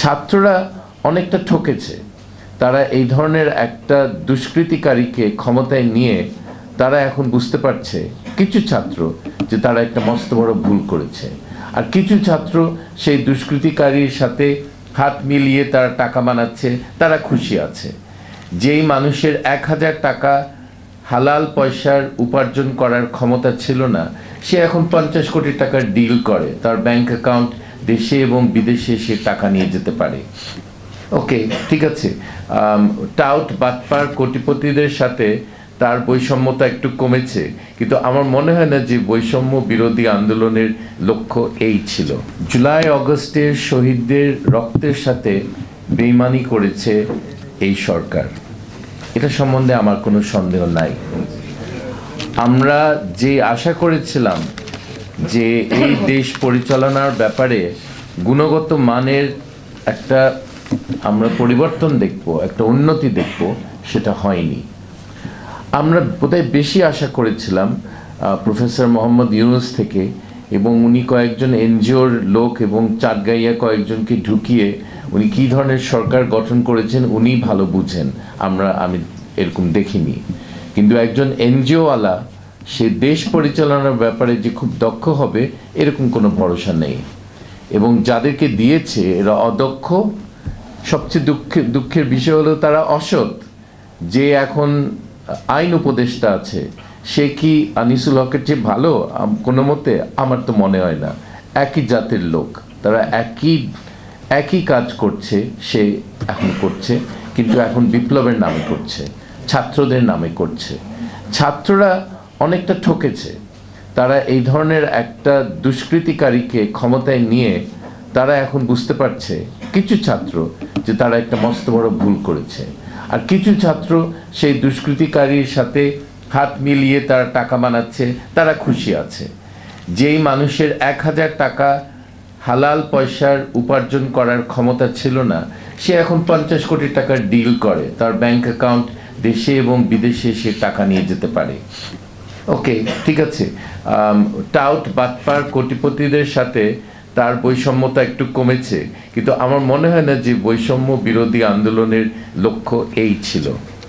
ছাত্ররা অনেকটা ঠকেছে। তারা এই ধরনের একটা দুষ্কৃতিকারীকে ক্ষমতায় নিয়ে তারা এখন বুঝতে পারছে কিছু ছাত্র যে তারা একটা মস্ত বড় ভুল করেছে। আর কিছু ছাত্র সেই দুষ্কৃতিকারীর সাথে হাত মিলিয়ে তারা টাকা বানাচ্ছে, তারা খুশি আছে। যেই মানুষের এক হাজার টাকা হালাল পয়সার উপার্জন করার ক্ষমতা ছিল না, সে এখন পঞ্চাশ কোটি টাকার ডিল করে। তার ব্যাংক অ্যাকাউন্ট দেশে এবং বিদেশে সে টাকা নিয়ে যেতে পারে। ওকে, ঠিক আছে। টাউট বাটপার কোটিপতিদের সাথে তার বৈষম্যতা একটু কমেছে, কিন্তু আমার মনে হয় না যে বৈষম্য বিরোধী আন্দোলনের লক্ষ্য এই ছিল। জুলাই অগস্টের শহীদদের রক্তের সাথে বেইমানি করেছে এই সরকার। এটা সম্বন্ধে আমার কোনো সন্দেহ নাই। আমরা যে আশা করেছিলাম যে এই দেশ পরিচালনার ব্যাপারে গুণগত মানের একটা আমরা পরিবর্তন দেখব, একটা উন্নতি দেখব, সেটা হয়নি। আমরা বোধহয় বেশি আশা করেছিলাম প্রফেসর মোহাম্মদ ইউনুস থেকে এবং উনি কয়েকজন এনজিওর লোক এবং চাটগাইয়া কয়েকজনকে ঢুকিয়ে উনি কী ধরনের সরকার গঠন করেছেন উনি ভালো বুঝেন, আমরা, আমি এরকম দেখিনি। কিন্তু একজন এনজিওওয়ালা সে দেশ পরিচালনার ব্যাপারে যে খুব দক্ষ হবে, এরকম কোনো ভরসা নেই। এবং যাদেরকে দিয়েছে, এরা অদক্ষ। সবচেয়ে দুঃখের দুঃখের বিষয় হলো তারা অসৎ। যে এখন আইন উপদেষ্টা আছে, সে কি আনিসুল হকের চেয়ে ভালো? কোনো মতে আমার তো মনে হয় না। একই জাতের লোক। তারা একই একই কাজ করছে, সে এখন করছে। কিন্তু এখন বিপ্লবের নামে করছে, ছাত্রদের নামে করছে। ছাত্ররা অনেকটা ঠকেছে। তারা এই ধরনের একটা দুষ্কৃতিকারীকে ক্ষমতায় নিয়ে তারা এখন বুঝতে পারছে, কিছু ছাত্র, যে তারা একটা মস্ত বড় ভুল করেছে। আর কিছু ছাত্র সেই দুষ্কৃতিকারীর সাথে হাত মিলিয়ে তারা টাকা বানাচ্ছে, তারা খুশি আছে। যেই মানুষের এক হাজার টাকা হালাল পয়সার উপার্জন করার ক্ষমতা ছিল না, সে এখন পঞ্চাশ কোটি টাকার ডিল করে। তার ব্যাংক অ্যাকাউন্ট দেশে এবং বিদেশে সে টাকা নিয়ে যেতে পারে। ওকে, ঠিক আছে। টাউট বাটপার কোটিপতিদের সাথে তার বৈষম্যতা একটু কমেছে, কিন্তু আমার মনে হয় না যে বৈষম্য বিরোধী আন্দোলনের লক্ষ্য এই ছিল।